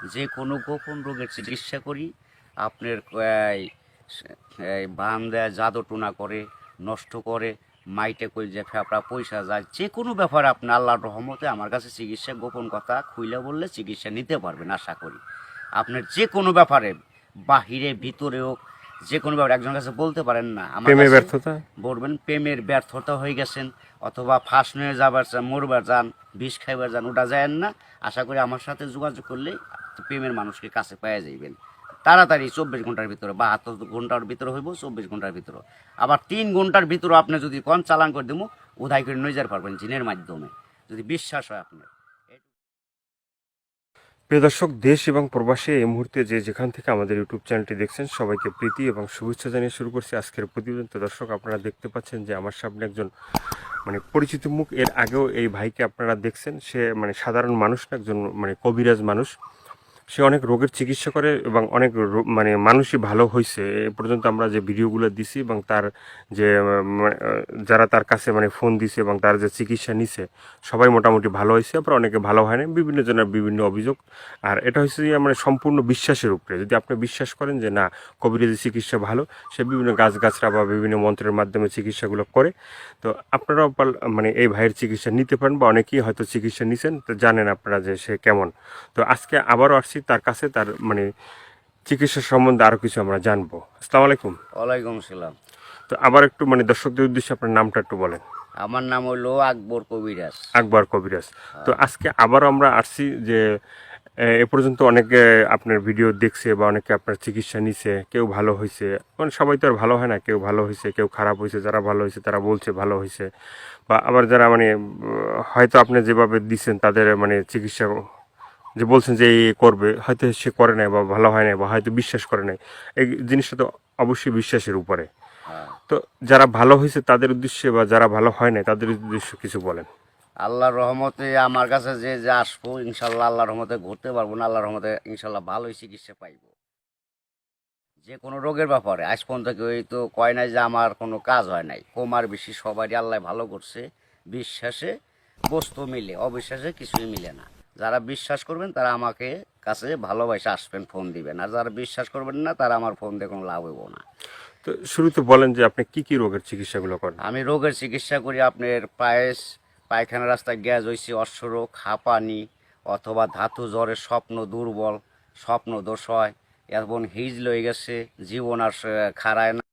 যে কোনো গোপন রোগের চিকিৎসা করি আপনার বান দেয় জাদু টুনা করে নষ্ট করে মাইটে কই যে ফেপড়া পয়সা যায় যে কোনো ব্যাপারে আপনি আল্লাহর রহমতে আমার কাছে চিকিৎসা গোপন কথা খুইলে বললে চিকিৎসা নিতে পারবেন আশা করি। আপনার যে কোনো ব্যাপারে বাহিরে ভিতরে হোক যে কোনো ব্যাপারে একজনের কাছে বলতে পারেন না। আমার ব্যর্থতা? বলবেন প্রেমের ব্যর্থতা হয়ে গেছেন অথবা ফাঁস নিয়ে যাবার চান মরবার যান বিষ খাইবার যান ওটা যায় না। আশা করি আমার সাথে যোগাযোগ করলে প্রেমের মানুষকে কাছে পেয়ে যাইবেন। তাড়াতাড়ি চব্বিশ ঘণ্টার ভিতরে বাহাত্তর ঘণ্টার ভিতরে হইব, চব্বিশ ঘণ্টার ভিতরে। আবার তিন ঘণ্টার ভিতরে আপনি যদি কন, চালান করে দেবো উধাই করে নই যার পারবেন জিনের মাধ্যমে। যদি বিশ্বাস হয় আপনার। প্রিয় দর্শক, দেশ এবং প্রবাসে এই মুহূর্তে যে যেখান থেকে আমাদের ইউটিউব চ্যানেলটি দেখছেন, সবাইকে প্রীতি এবং শুভেচ্ছা জানিয়ে শুরু করছি আজকের প্রতিবেদন। তো দর্শক, আপনারা দেখতে পাচ্ছেন যে আমার সামনে একজন মানে পরিচিত মুখ। এর আগেও এই ভাইকে আপনারা দেখছেন। সে মানে সাধারণ মানুষ না, একজন মানে কবিরাজ মানুষ। সে অনেক রোগের চিকিৎসা করে এবং অনেক মানে মানুষই ভালো হয়েছে এ পর্যন্ত আমরা যে ভিডিওগুলো দিছি এবং তার যে মানে, যারা তার কাছে মানে ফোন দিছে এবং তার যে চিকিৎসা নিছে সবাই মোটামুটি ভালো হয়েছে আবার অনেকে ভালো হয় না বিভিন্ন জনের বিভিন্ন অভিযোগ। আর এটা হচ্ছে যে মানে সম্পূর্ণ বিশ্বাসের উপরে। যদি আপনি বিশ্বাস করেন যে না কবিরাজি চিকিৎসা ভালো সে বিভিন্ন গাছগাছরা বা বিভিন্ন মন্ত্রের মাধ্যমে চিকিৎসাগুলো করে। তো আপনারাও মানে এই ভাইয়ের চিকিৎসা নিতে পারেন বা অনেকেই হয়তো চিকিৎসা নিছেন তো জানেন আপনারা যে সে কেমন। তো আজকে আবারও আসছি তার কাছে তার মানে চিকিৎসা সম্বন্ধে আরও কিছু আমরা জানব। আসসালামু আলাইকুম। ওয়ালাইকুম আসসালাম। তো আবার একটু মানে দর্শকদের উদ্দেশ্যে আপনার নামটা একটু বলেন। আমার নাম হলো আকবর কবিরাজ। আকবর কবিরাজ। তো আজকে আবারও আমরা আসছি যে এ, এ পর্যন্ত অনেকে আপনার ভিডিও দেখছে বা অনেকে আপনার চিকিৎসা নিছে কেউ ভালো হয়েছে মানে সবাই তো আর ভালো হয় না কেউ ভালো হয়েছে কেউ খারাপ হয়েছে যারা ভালো হয়েছে তারা বলছে ভালো হয়েছে বা আবার যারা মানে হয়তো আপনি যেভাবে দিচ্ছেন তাদের মানে চিকিৎসা যে বলছেন যে এই করবে হয়তো সে করে নাই বা ভালো হয় নাই বা হয়তো বিশ্বাস করে নাই এই জিনিসটা তো অবশ্যই বিশ্বাসের উপরে। হ্যাঁ। তো যারা ভালো হয়েছে তাদের উদ্দেশ্যে বা যারা ভালো হয় নাই তাদের উদ্দেশ্যে কিছু বলেন। আল্লাহর রহমতে আমার কাছে যে যে আসব ইনশাল্লাহ আল্লাহর রহমতে ঘুরতে পারব না আল্লাহর রহমতে ইনশাল্লাহ ভালোই চিকিৎসা পাইবো। যে কোনো রোগের ব্যাপারে আজ পর্যন্ত কেউ তো কয় নাই যে আমার কোনো কাজ হয় নাই। কমার বেশি সবারই আল্লাহ ভালো করছে বিশ্বাসে বস্তু মিলে অবিশ্বাসে কিছুই মিলে না। যারা বিশ্বাস করবেন তারা আমাকে কাছে ভালোবাসে আসবেন ফোন দিবেন। আর যারা বিশ্বাস করবেন না তারা আমার ফোন দিয়ে কোনো লাভ হইব না। তো শুরুতে বলেন যে আপনি কি কি রোগের চিকিৎসাগুলো করেন? আমি রোগের চিকিৎসা করি আপনার পায়েস পায়খানা রাস্তায় গ্যাস হয়েছে অশ্বরোগ হাঁপানি অথবা ধাতু জ্বরের স্বপ্ন দুর্বল স্বপ্ন দোষ হয় এবং হিজ লয়ে গেছে জীবন আর খাড়ায় না।